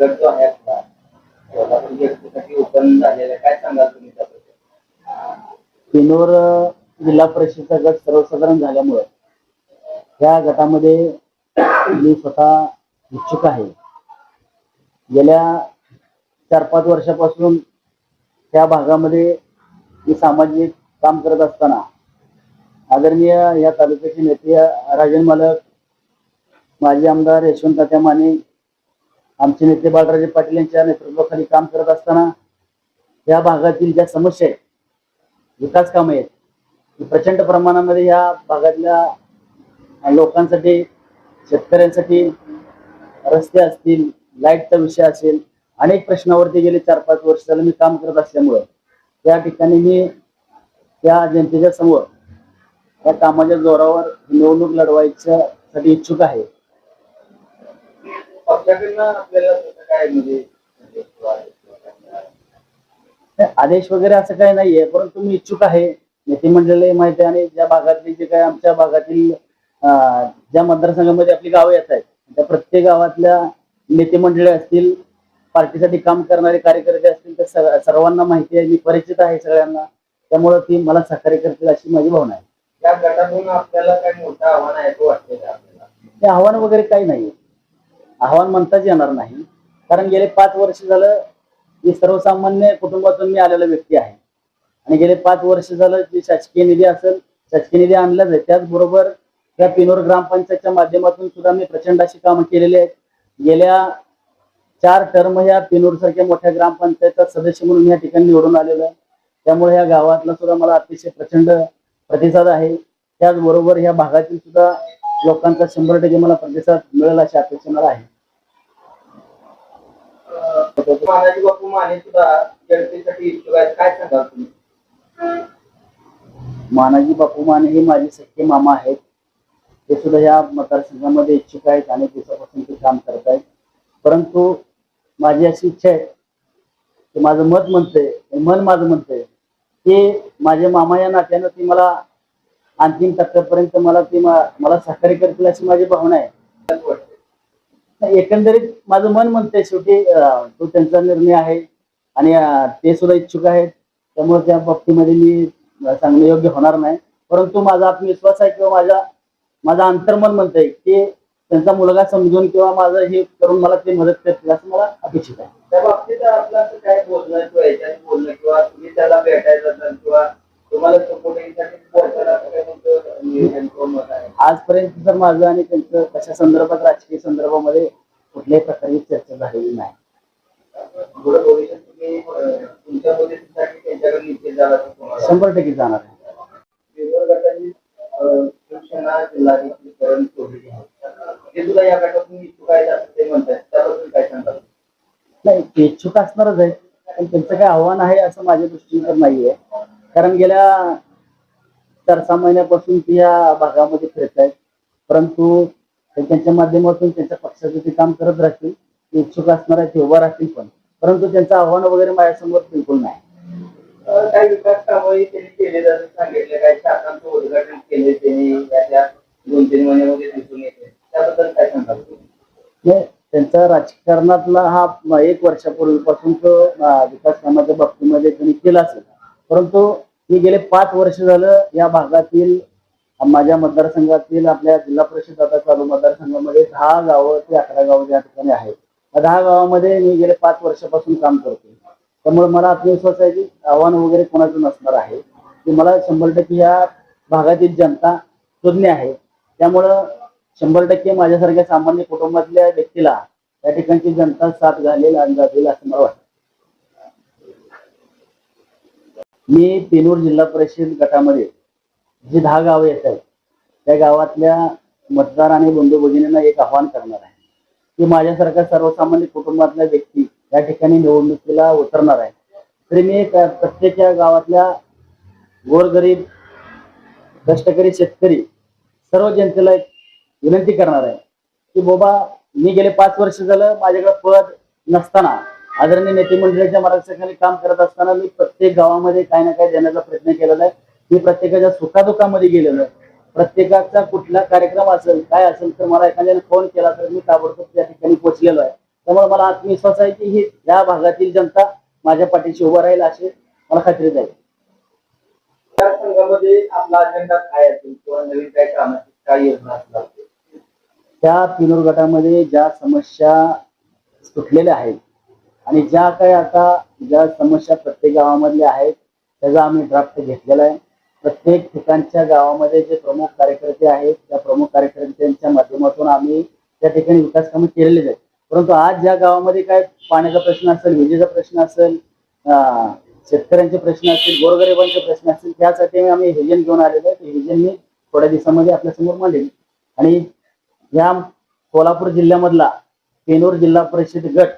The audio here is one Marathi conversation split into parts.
गट जो आहे आपला कोल्हापूर ओपन झालेला काय सांगाल तुम्ही त्याबद्दल? जिल्हा परिषदचा गट सर्वसाधारण झाल्यामुळे त्या गटामध्ये मी स्वतः इच्छुक आहे. गेल्या चार पाच वर्षापासून त्या भागामध्ये मी सामाजिक काम करत असताना आदरणीय या तालुक्याचे नेते राजन मालक माजी आमदार यशवंत तात्या माने आमचे नेते बाळराजे पाटील यांच्या नेतृत्वाखाली काम करत असताना या भागातील ज्या समस्या आहेत विकास कामे आहेत प्रचंड प्रमाणामध्ये या भागातल्या लोकांसाठी शेतकऱ्यांसाठी रस्ते असतील लाईटचा विषय असेल अनेक प्रश्नावरती गेले चार पाच वर्ष झालं मी काम करत असल्यामुळं. त्या ठिकाणी मी त्या जनतेच्या समोर या कामाच्या जोरावर निवडणूक लढवायच्या साठी इच्छुक आहे. पक्षाकडनं आपल्याला तसं काय म्हणजे आदेश वगैरे असं काही नाहीये परंतु मी इच्छुक आहे. नेते मंडळी माहिती आहे. आणि ज्या भागातली जे काही आमच्या भागातील अं, ज्या मतदारसंघामध्ये आपली गावं येत आहेत त्या प्रत्येक गावातल्या नेते मंडळी असतील पार्टीसाठी काम करणारे कार्यकर्ते असतील तर सर्व- सर्वांना माहिती आहे. मी परिचित आहे सगळ्यांना. त्यामुळे ती मला सहकार्य करतील अशी माझी भावना आहे. त्या गटातून आपल्याला काय मोठं आव्हान आहे तो वाटते का आपल्याला? ते आव्हान वगैरे काही नाही आव्हान म्हणताच येणार नाही. कारण गेले पाच वर्ष झालं मी सर्वसामान्य कुटुंबातून मी आलेला व्यक्ती आहे. आणि गेले पाच वर्ष झालं जे शासकीय निधी असेल शासकीय निधी आणलाच आहे. त्याचबरोबर त्या पिनोर ग्रामपंचायतच्या माध्यमातून सुद्धा मी प्रचंड अशी कामं केलेली आहेत. गेल्या चार टर्म ह्या पिनोर सारख्या मोठ्या ग्रामपंचायतचा सदस्य म्हणून या ठिकाणी निवडून आलेलो आहे. त्यामुळे ह्या गावातला सुद्धा मला अतिशय प्रचंड प्रतिसाद आहे. त्याचबरोबर ह्या भागातील सुद्धा लोकांचा शंभर टक्के मला प्रतिसाद मिळेल अशी अपेक्षा मला आहे. मानाजी बापू माने सुद्धा जनतेसाठी इच्छुक आहेत. काय सांगाल तुम्ही? मानाजी बापू माने हे माझे सख्खे मामा आहेत. ते सुद्धा या मतदारसंघामध्ये इच्छुक आहेत अनेक दिवसापासून ते काम करत आहेत. परंतु माझी अशी इच्छा आहे की माझं मत म्हणतंय मन माझं म्हणतंय की माझे मामा या नात्यानं ती मला अंतिम टप्प्यापर्यंत मला ती मला सहकार्य करतील अशी माझी भावना आहे. एकंदरीत माझं मन म्हणतंय शेवटी तो त्यांचा निर्णय आहे आणि ते सुद्धा इच्छुक आहेत. त्यामुळे त्या बाबतीमध्ये मी सांगणं योग्य होणार नाही. परंतु माझा आत्मविश्वास आहे किंवा माझा माझा अंतर्मन म्हणतंय की त्यांचा मुलगा समजून किंवा माझं हे करून मला ते मदत करतील असं मला अपेक्षित आहे. त्या बाबतीत आपलं असं काय बोलणं किंवा बोलणं किंवा तुम्ही त्याला भेटायचं किंवा आहे आजपर्यंत तर माझं आणि त्यांचं कशा संदर्भात राजकीय संदर्भामध्ये कुठल्याही प्रकारची चर्चा झालेली नाही. शंभर टक्के जाणार आहे. आहे नाही ते इच्छुक असणारच आहेत पण त्यांचं काय आव्हान आहे असं माझ्या दृष्टीने तर नाहीये. कारण गेल्या चार सहा महिन्यापासून ते या भागामध्ये फिरत आहेत. परंतु त्यांच्या माध्यमातून त्यांच्या पक्षाचं ते काम करत राहतील इच्छुक असणार ते उभा राहतील पण. परंतु त्यांचं आव्हान वगैरे माझ्यासमोर बिलकुल नाही. अं, काही विकास कामही त्यांनी केले सांगितलं काही उद्घाटन केले त्यांनी याच्या दोन तीन महिन्यामध्ये दिसून येते त्याबद्दल काय सांगाल तुम्ही? नाही, त्यांचा राजकारणातला हा एक वर्षापूर्वीपासून तो विकास कामाच्या बाबतीमध्ये त्यांनी केला असेल. परंतु मी गेले पाच वर्ष झालं या भागातील माझ्या मतदारसंघातील आपल्या जिल्हा परिषद आता चालू मतदारसंघामध्ये दहा गावं ते अकरा गावं ज्या ठिकाणी आहेत. दहा गावामध्ये मी गेले पाच वर्षापासून काम करतो त्यामुळे मला आत्मविश्वास आहे की आव्हान वगैरे कोणाचं नसणार आहे. की मला शंभर टक्के या भागातील जनता शोधणे आहे. त्यामुळं शंभर टक्के माझ्यासारख्या सामान्य कुटुंबातल्या व्यक्तीला त्या ठिकाणची जनता साथ घालेल आणि जातील असं मला वाटतं. मी पेनूर जिल्हा परिषद गटामध्ये जी दहा गावं येत आहेत त्या गावातल्या मतदार आणि बंधू भगिनींना एक आव्हान करणार आहे. की माझ्यासारख्या सर्वसामान्य कुटुंबातल्या व्यक्ती या ठिकाणी निवडणुकीला उतरणार आहे. तरी मी प्रत्येक गावातल्या गोरगरीब कष्टकरी शेतकरी सर्व जनतेला एक विनंती करणार आहे की बाबा मी गेले पाच वर्ष झालं माझ्याकडे पद नसताना आदरणीय नेते मंडळीच्या मार्गदर्शनाखाली काम करत असताना मी प्रत्येक गावामध्ये काही ना काही देण्याचा प्रयत्न केलेला आहे. मी प्रत्येकाच्या सुखादुखामध्ये गेलेलो आहे. प्रत्येकाचा कुठला कार्यक्रम असेल काय असेल तर मला एखाद्याने फोन केला तर मी ताबडतोब त्या ठिकाणी पोहोचलेलो आहे. त्यामुळे मला आत्मविश्वास आहे की ही या भागातील जनता माझ्या पाठीशी उभं राहील अशी मला खात्री संघामध्ये आपला अजेंडा काय असेल किंवा नवीन काय कामाची काय योजना असणार? त्या पिनूर गटामध्ये ज्या समस्या सुटलेल्या आहेत आणि ज्या काही आता ज्या समस्या प्रत्येक गावामधल्या आहेत त्याचा आम्ही ड्राफ्ट घेतलेला आहे. प्रत्येक ठिकाणच्या गावामध्ये जे प्रमुख कार्यकर्ते आहेत त्या प्रमुख कार्यकर्त्यांच्या माध्यमातून आम्ही त्या ठिकाणी विकास कामे केलेले आहेत. परंतु आज ज्या गावामध्ये काय पाण्याचा प्रश्न असेल विजेचा प्रश्न असेल शेतकऱ्यांचे प्रश्न असतील गोरगरिबांचे प्रश्न असतील त्यासाठी आम्ही हेजन घेऊन आलेलो आहे. हेजन मी थोड्या दिवसामध्ये आपल्यासमोर मांडेल आणि या कोल्हापूर जिल्ह्यामधला पेनूर जिल्हा परिषद गट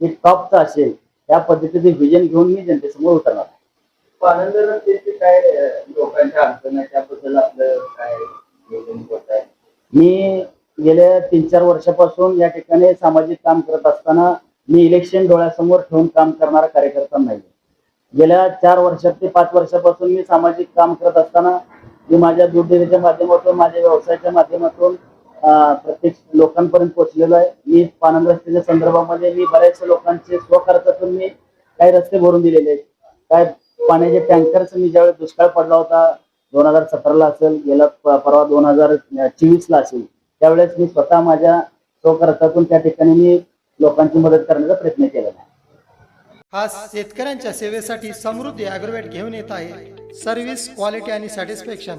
हे टॉपचा असेल त्या पद्धतीचे व्हिजन घेऊन मी जनतेसमोर उतरणार. काय लोकांच्या अडचण आहे त्याबद्दल आपलं काय मी गेल्या तीन चार वर्षापासून या ठिकाणी सामाजिक काम करत असताना मी इलेक्शन डोळ्यासमोर ठेवून काम करणारा कार्यकर्ता नाही. गेल्या चार वर्षात ते पाच वर्षापासून मी सामाजिक काम करत असताना मी माझ्या डेअरीच्या माध्यमातून माझ्या व्यवसायाच्या माध्यमातून प्रत्येक लोकांपर्यंत पोहोचलेलो आहे. मी पानंद रस्त्याच्या संदर्भामध्ये मी बऱ्याचशा लोकांचे स्वखर्चातून मी काही रस्ते भरून दिलेले आहेत. काय पाण्याचे टँकर्स मी ज्यावेळेस दुष्काळ पडला होता दोन हजार सतराला असेल गेला परवा दोन हजार चोवीस ला असेल त्यावेळेस मी स्वतः माझ्या स्वखर्चातून त्या ठिकाणी मी लोकांची मदत करण्याचा प्रयत्न केलेला आहे. हा शेतकऱ्यांच्या सेवेसाठी समृद्धी ॲग्रोवेट घेऊन येत आहे. सर्व्हिस क्वालिटी आणि सॅटिस्फॅक्शन.